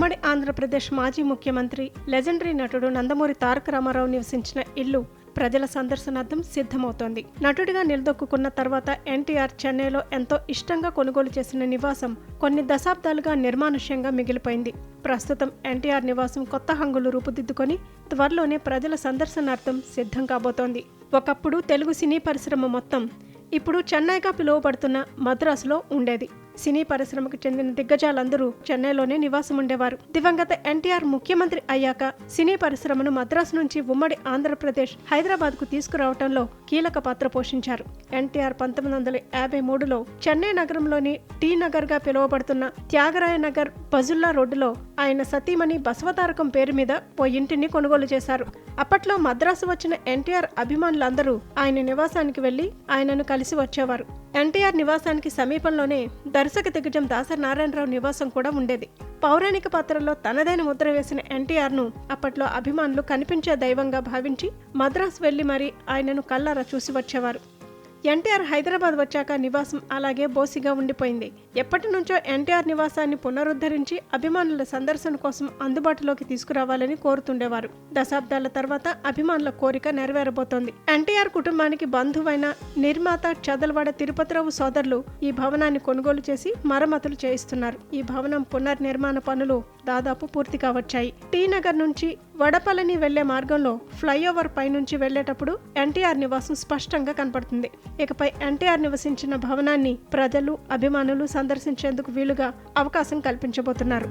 ఆంధ్రప్రదేశ్ మాజీ ముఖ్యమంత్రి లెజెండరీ నటుడు నందమూరి తారక రామారావు నివసించిన ఇల్లు ప్రజల సందర్శనార్థం సిద్ధమవుతోంది. నటుడిగా నిలదొక్కున్న తర్వాత ఎన్టీఆర్ చెన్నైలో ఎంతో ఇష్టంగా కొనుగోలు చేసిన నివాసం కొన్ని దశాబ్దాలుగా నిర్మానుష్యంగా మిగిలిపోయింది. ప్రస్తుతం ఎన్టీఆర్ నివాసం కొత్త హంగులు రూపుదిద్దుకొని త్వరలోనే ప్రజల సందర్శనార్థం సిద్ధం కాబోతోంది. ఒకప్పుడు తెలుగు సినీ పరిశ్రమ మొత్తం ఇప్పుడు చెన్నైగా పిలువబడుతున్న మద్రాసులో ఉండేది. సినీ పరిశ్రమకు చెందిన దిగ్గజాలందరూ చెన్నైలోనే నివాసం ఉండేవారు దివంగత ఎన్టీఆర్ ముఖ్యమంత్రి అయ్యాక సినీ పరిశ్రమను మద్రాసు నుంచి ఉమ్మడి ఆంధ్రప్రదేశ్ హైదరాబాద్కు తీసుకురావడంలో కీలక పాత్ర పోషించారు. ఎన్టీఆర్ పంతొమ్మిది వందల యాభై మూడులో చెన్నై నగరంలోని టీ నగర్గా పిలువబడుతున్న త్యాగరాయ నగర్ బజుల్లా రోడ్డులో ఆయన సతీమణి బసవతారకం పేరు మీద ఓ ఇంటిని కొనుగోలు చేశారు. అప్పట్లో మద్రాసు వచ్చిన ఎన్టీఆర్ అభిమానులందరూ ఆయన నివాసానికి వెళ్ళి ఆయనను కలిసి వచ్చేవారు. ఎన్టీఆర్ నివాసానికి సమీపంలోనే వరుసక దిగ్గజం దాసరి నారాయణరావు నివాసం కూడా ఉండేది. పౌరాణిక పాత్రలో తనదైన ముద్ర వేసిన ఎన్టీఆర్ను అప్పట్లో అభిమానులు కనిపించే దైవంగా భావించి మద్రాసు వెళ్ళి మరీ ఆయనను కల్లారా చూసి వచ్చేవారు. ఎన్టీఆర్ హైదరాబాద్ వచ్చాక నివాసం అలాగే బోసిగా ఉండిపోయింది. ఎప్పటి నుంచో ఎన్టీఆర్ నివాసాన్ని పునరుద్ధరించి అభిమానుల సందర్శన కోసం అందుబాటులోకి తీసుకురావాలని కోరుతుండేవారు. దశాబ్దాల తర్వాత అభిమానుల కోరిక నెరవేరబోతోంది. ఎన్టీఆర్ కుటుంబానికి బంధువైన నిర్మాత చదలవాడ తిరుపతిరావు సోదరులు ఈ భవనాన్ని కొనుగోలు చేసి మరమ్మతులు చేయిస్తున్నారు. ఈ భవనం పునర్నిర్మాణ పనులు దాదాపు పూర్తి కావచ్చాయి. టీ నగర్ నుంచి వడపల్లిని వెళ్ళే మార్గంలో ఫ్లైఓవర్ పై నుంచి వెళ్ళేటప్పుడు ఎన్టీఆర్ నివాసం స్పష్టంగా కనపడుతుంది. ఇకపై ఎన్టీఆర్ నివసించిన భవనాన్ని ప్రజలు అభిమానులు సందర్శించేందుకు వీలుగా అవకాశం కల్పించబోతున్నారు.